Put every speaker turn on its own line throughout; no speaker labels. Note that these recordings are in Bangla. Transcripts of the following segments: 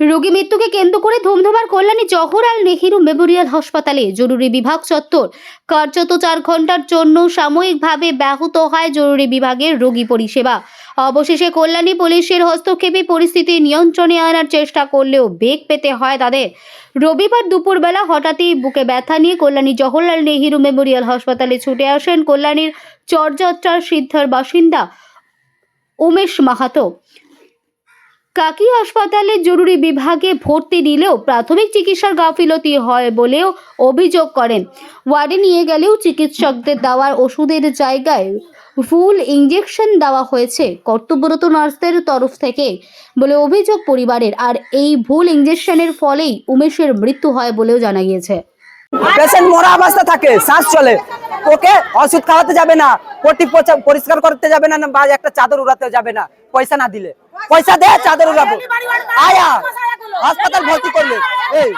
রোগী মৃত্যুকে কেন্দ্র করে ধুমধুমার কল্যাণী জওহরলাল নেহেরু মেমোরিয়াল হাসপাতালে জরুরি বিভাগ চত্বর। কার্যত চার ঘণ্টার জন্য সাময়িকভাবে ব্যাহত হয় জরুরি বিভাগের রোগী পরিষেবা। অবশেষে কল্যাণী পুলিশের হস্তক্ষেপে পরিস্থিতি নিয়ন্ত্রণে আনার চেষ্টা করলেও বেগ পেতে হয় তাদের। রবিবার দুপুরবেলা হঠাৎই বুকে ব্যথা নিয়ে কল্যাণী জওহরলাল নেহেরু মেমোরিয়াল হাসপাতালে ছুটে আসেন কল্যাণীর চরযাত্রার সিদ্ধার বাসিন্দা উমেশ মাহাতো। কাকি হাসপাতালে জরুরি বিভাগে ভর্তি নিলেও প্রাথমিক চিকিৎসার গাফিলতি হয় বলেও অভিযোগ করেন। ওয়ার্ডে নিয়ে গেলেও চিকিৎসকদের দেওয়ার ওষুধের জায়গায় ভুল ইঞ্জেকশন দেওয়া হয়েছে, কর্তব্যরত নার্সদের তরফ থেকে বলে অভিযোগ পরিবারের। আর এই ভুল ইঞ্জেকশনের ফলেই উমেশের মৃত্যু হয় বলেও জানা গিয়েছে।
পেশেন্ট মরা অবস্থা থাকে, শ্বাস চলে। ওকে ওষুধ খাওয়াতে যাবে না পরিষ্কার করতে যাবে না, বা একটা চাদর উড়াতে যাবে না, পয়সা না দিলে। পয়সা দে চাদর উড়াবো। আয়া হাসপাতাল ভর্তি করলে। এই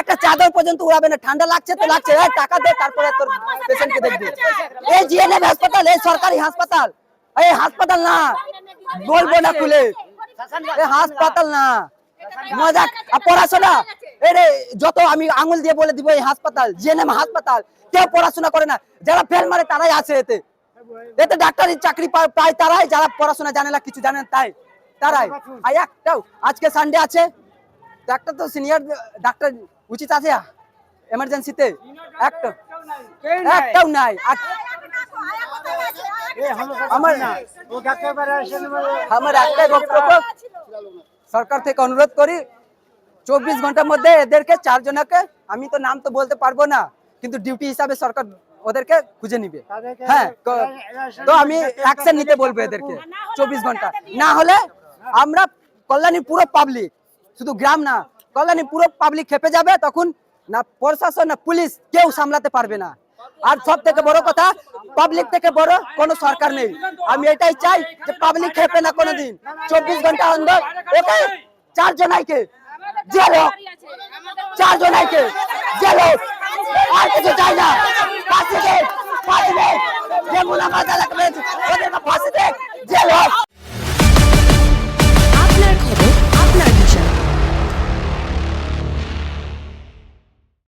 একটা চাদর পর্যন্ত উড়াবে না ঠান্ডা লাগছে তো লাগছে। এই টাকা দে তারপরে তোর পেশেন্টকে দেখবি। এই জিএনএম হাসপাতাল এই সরকারি হাসপাতাল। এই হাসপাতাল না বলব না খুলে। এই হাসপাতাল না। মজা আর পড়াশোনা। এরে যত আমি আঙুল দিয়ে বলে দিব এই হাসপাতাল জিএনএম হাসপাতাল কেউ পড়াশোনা করে না। যারা ফেল মারে তারাই আছে এতে। এতে ডাক্তারি চাকরি পায় তারাই যারা পড়াশোনা জানে না কিছু জানে না তাই। তারাই একটাও। আজকে সানডে আছে। একটা তো সিনিয়র ডাক্তার উচিত আছে এমার্জেন্সিতে একটা। একটাও নাই। আমার একটাই বক্তব্য। সরকার থেকে অনুরোধ করি, চব্বিশ ঘণ্টার মধ্যে এদেরকে চারজনকে, আমি তো নাম তো বলতে পারব না, কিন্তু ডিউটি হিসাবে সরকার ওদেরকে খুঁজে নিবে। হ্যাঁ তো আমি অ্যাকশন নিতে বলব এদেরকে, চব্বিশ ঘণ্টা। না হলে আমরা কল্যাণী পুরো পাবলিক শুধু গ্রাম না, কল্যাণী পুরো পাবলিক খেপে যাবে, তখন না প্রশাসন না পুলিশ কেউ সামলাতে পারবে না। আর সব থেকে বড় কথা পাবলিক থেকে বড় কোনো সরকার নেই। আমি এটাই চাই যে পাবলিক খেপে না কোনোদিন। চব্বিশ ঘণ্টা অন্দর ওকে চার জনাইকে জেল হোক চার জনাইকে জেল হোক